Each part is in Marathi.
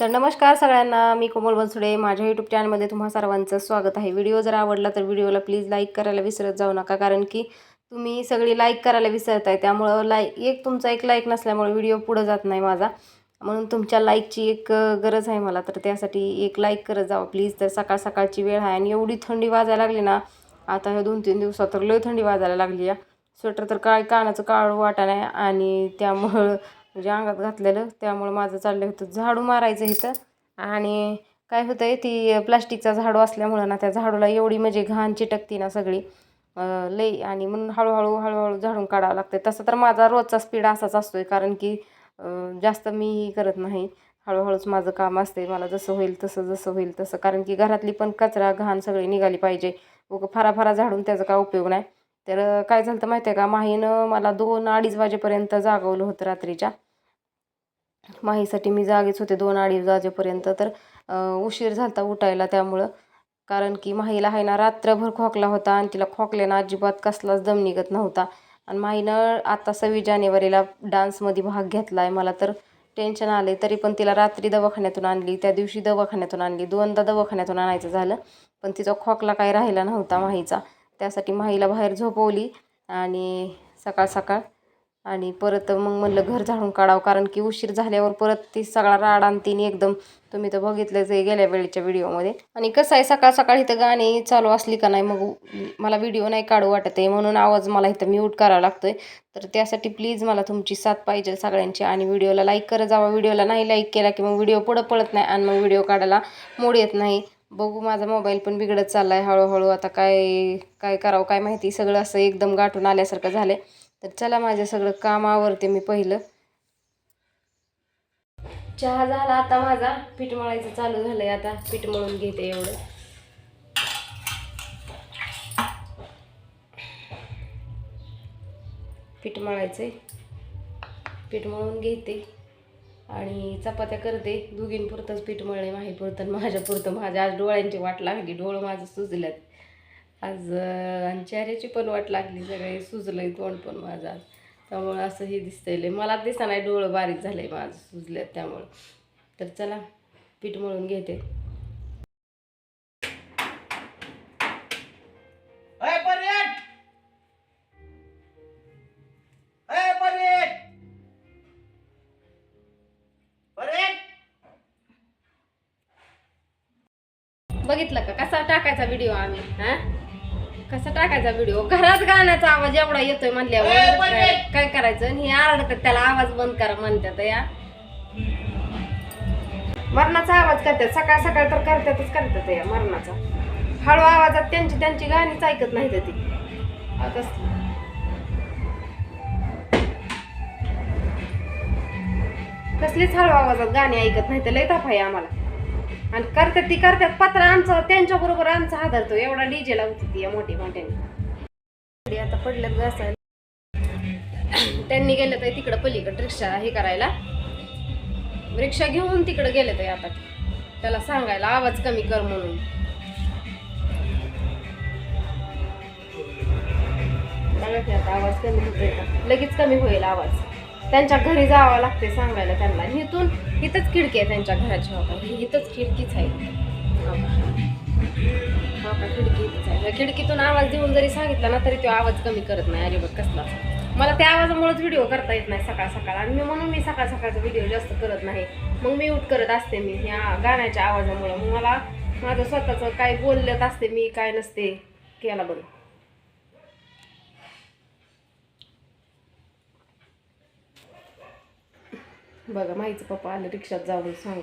तर नमस्कार सगळ्यांना मी कोमल बनसुडे. माझ्या यूट्यूब चॅनलमध्ये तुम्हा सर्वांचं स्वागत आहे. व्हिडिओ जर आवडला तर व्हिडिओला प्लीज लाईक करायला विसरत जाऊ नका कारण की तुम्ही सगळी लाईक करायला विसरताय. त्यामुळं लाईक एक तुमचा एक लाईक नसल्यामुळे व्हिडिओ पुढं जात नाही माझा. म्हणून तुमच्या लाईकची एक गरज आहे मला. तर त्यासाठी एक लाईक करत जावं प्लीज तर सकाळ सकाळची वेळ आहे आणि एवढी थंडी वाजायला लागली ना आता ह्या दोन तीन दिवसात तर लय थंडी वाजायला लागली आहे. स्वेटर तर काय कानाचं काळ वाटा नाही आणि त्यामुळं म्हणजे अंगात घातलेलं त्यामुळं माझं चाललं होतं झाडू मारायचं इथं. आणि काय होतं आहे ती प्लास्टिकचा झाडू असल्यामुळं ना त्या झाडूला एवढी म्हणजे घाण चिटकती ना सगळी. लई. आणि म्हणून हळूहळू हळूहळू झाडून काढावं लागतं तसं तर माझा रोजचा स्पीड असाच असतो आहे कारण की जास्त मीही करत नाही. हळूहळूच माझं काम असते मला जसं होईल तसं जसं होईल तसं. कारण की घरातली पण कचरा घाण सगळी निघाली पाहिजे. उगं फारा फारा झाडून त्याचा काय उपयोग नाही. तर काय झालं तर माहिती आहे का? माहीनं मला दोन अडीच वाजेपर्यंत जागवलं होतं रात्रीच्या. माहीसाठी मी जागेच होते दोन अडीच वाजेपर्यंत. तर उशीर झाला होता उठायला त्यामुळं. कारण की माहीला आहे ना रात्रभर खोकला होता आणि तिला खोकल्यानं अजिबात कसलाच दम निघत नव्हता. आणि माहीनं आता सव्वीस जानेवारीला डान्समध्ये भाग घेतला आहे मला तर टेन्शन आले तरी पण तिला रात्री दवाखान्यातून आणली त्या दिवशी दवाखान्यातून आणली. दोनदा दवाखान्यातून आणायचं झालं पण तिचा खोकला काही राहिला नव्हता माहीचा. त्यासाठी माहीला बाहेर झोपवली आणि सकाळ सकाळ आणि परत मग म्हणलं घर झाडून काढावं कारण की उशीर झाल्यावर परत ती सगळा राड आणि एकदम तुम्ही तर बघितलंच आहे गेल्या वेळेच्या व्हिडिओमध्ये. आणि कसं आहे सकाळ सकाळ इथं गाणी चालू असली का नाही मग मला व्हिडिओ नाही काढू वाटत आहे म्हणून आवाज मला इथं म्यूट करावा लागतोय. तर त्यासाठी प्लीज मला तुमची साथ पाहिजे सगळ्यांची आणि व्हिडिओला लाईक करत जावा. व्हिडिओला नाही लाईक केला की मग व्हिडिओ पुढं पडत नाही आणि मग व्हिडिओ काढायला मूड येत नाही. बघू माझा मोबाईल पण बिघडत चालला आहे हळूहळू आता काय काय करावं काय माहिती. सगळं असं एकदम गाठून आल्यासारखं झालं तर चला माझं सगळं काम आवरते मी पहिलं. चहा झाला आता माझा. पीठ मळायचं चालू झालं आहे आता. पीठ मळून घेते एवढं. पीठ मळायचं आहे पीठ मळून घेते. आणि चपात्या करते दोघींपुरतंच पीठ मळले माहीपुरतं माझ्यापुरतं. माझ्या आज डोळ्यांची वाट लागली. डोळं माझं सुजल्यात आज आणि चेहऱ्याची पण वाट लागली. सगळे सुजलं आहे तोंड पण माझं आज. त्यामुळं असं हे दिसतंय मला दिसा नाही डोळं बारीक झालं आहे माझं सुजल्यात त्यामुळं. तर चला पीठ मळून घेते. बघितलं का? कसा टाकायचा व्हिडिओ आम्ही? हा? कसा टाकायचा व्हिडिओ घरात गाण्याचा आवाज एवढा येतोय म्हणल्यावर काय करायचं? आणि हे आरडतात त्याला आवाज बंद करा म्हणतात या. मरणाचा आवाज करतात सकाळ सकाळ तर करतातच करतात या मरणाचा. हळू आवाजात त्यांची त्यांची गाणीच ऐकत नाहीत ती. कसलीच हळू आवाजात गाणी ऐकत नाही तर लय ताप आहे आम्हाला. आणि करतात ती करतात पत्र आमचं त्यांच्या बरोबर आमचा आधारतो एवढा डीजे लावती ती या मोठी मोठ्याने. आता पडल्यात घासायला त्यांनी गेलं तर तिकडं पलीकडं रिक्षा हे करायला. रिक्षा घेऊन तिकडं गेले तर आता. त्याला सांगायला आवाज कमी कर म्हणून. आता आवाज कमी होतोय का? लगेच कमी होईल आवाज. त्यांच्या घरी जावं लागते सांगायला त्यांना. इथून इथंच खिडकी आहे त्यांच्या घराची हो इथंच खिडकीच आहे. हो खिडकी इथंच आहे खिडकीतून आवाज देऊन जरी सांगितला ना तरी तो आवाज कमी करत नाही. अजिबात कसलाच मला त्या आवाजामुळेच व्हिडिओ करता येत नाही सकाळ सकाळ. आणि मी म्हणून मी सकाळ सकाळचा व्हिडिओ जास्त करत नाही. मग मी उठ करत असते मी ह्या गाण्याच्या आवाजामुळं. मग मला माझं स्वतःचं काय बोलत असते मी काय नसते. केला बरं. बघा माईचं पप्पा आलं रिक्षात जाऊन सांगू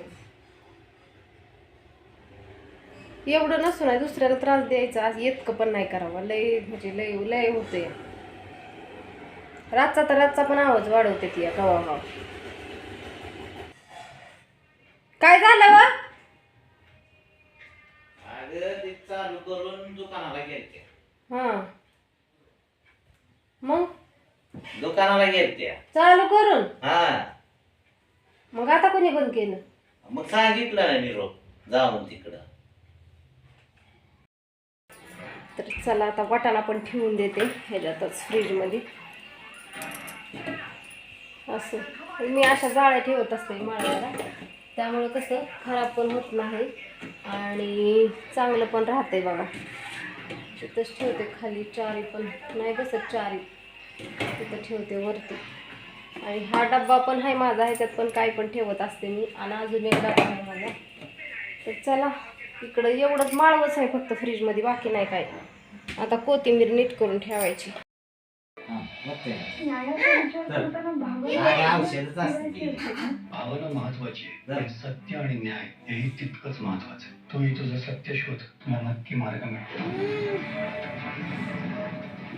एवढं नसू नाही दुसऱ्याला त्रास द्यायचा. आज इतकं पण नाही करावं. लय म्हणजे लय लय होते रातचा तर रातचा पण आवाज वाढवते ती कवा हा काय झालं वा? चालू करून दुकानाला गेलते हा. मग? दुकानाला गेलते चालू करून? हा. मग आता कोणी बंद केलं? मग सांगितलं ना निरोप. जाऊन तिकडं. तर चला आता वाटाणा पण ठेवून देते ह्याच्यातच फ्रीजमध्ये. असं. मी अशा जाळ्या ठेवत असते माळ्याला त्यामुळं कसं खराब पण होत नाही आणि चांगलं पण राहतंय बघा. तिथंच ठेवते खाली चारी पण. नाही बसत चारी. तिथं ठेवते वरती. आणि हा डब्बा पण आहे माझा ह्याच्यात पण काय पण ठेवत असते मी. आणि अजून एक डब्बा आहे माझा. तर चला इकडं एवढंच माळवच आहे फक्त फ्रीजमध्ये बाकी नाही काय. आता कोथिंबीर नीट करून ठेवायची. औषधच असते. भावना महत्वाची सत्य आणि न्याय हेही तितकंच महत्वाचं तोही तुझं सत्य शोध तुला नक्की मार्ग मिळतो.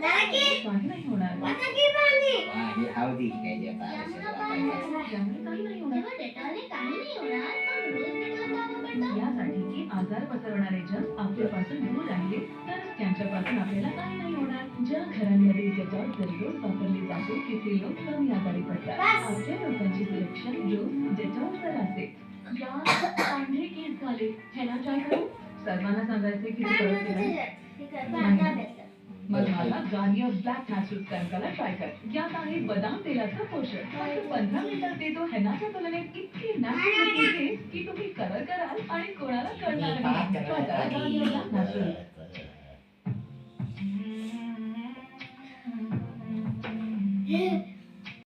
की पाणी. यासाठी की आजार पसरवणारे जग आपल्यापासून दूर राहिले तर त्यांच्यापासून आपल्याला काही नाही होणार. ज्या घरांमध्ये त्याच्यावर दररोज वापरली जाते तिथे लोक कमी आजारी पडतात. आपल्या लोकांची सुरक्षा जो ज्याच्यावर तर असते पांढरे केस झाले. ह्याला काय करू? सर्वांना सांगायचे की काय तू म्हणते परत केलं. त्याच्यात? ते काय भांडा भेटलं. मग मला गार्नियर ब्लॅक नॅचरल स्कॅम्पाला ट्राय कर यात आहे बदाम तेलाचं पोषण फक्त पंधरा मिनिटात देतो हेनाच्या तुलनेत इतके नॅचरल की तुम्ही कलर कराल आणि कोणाला कळणार नाही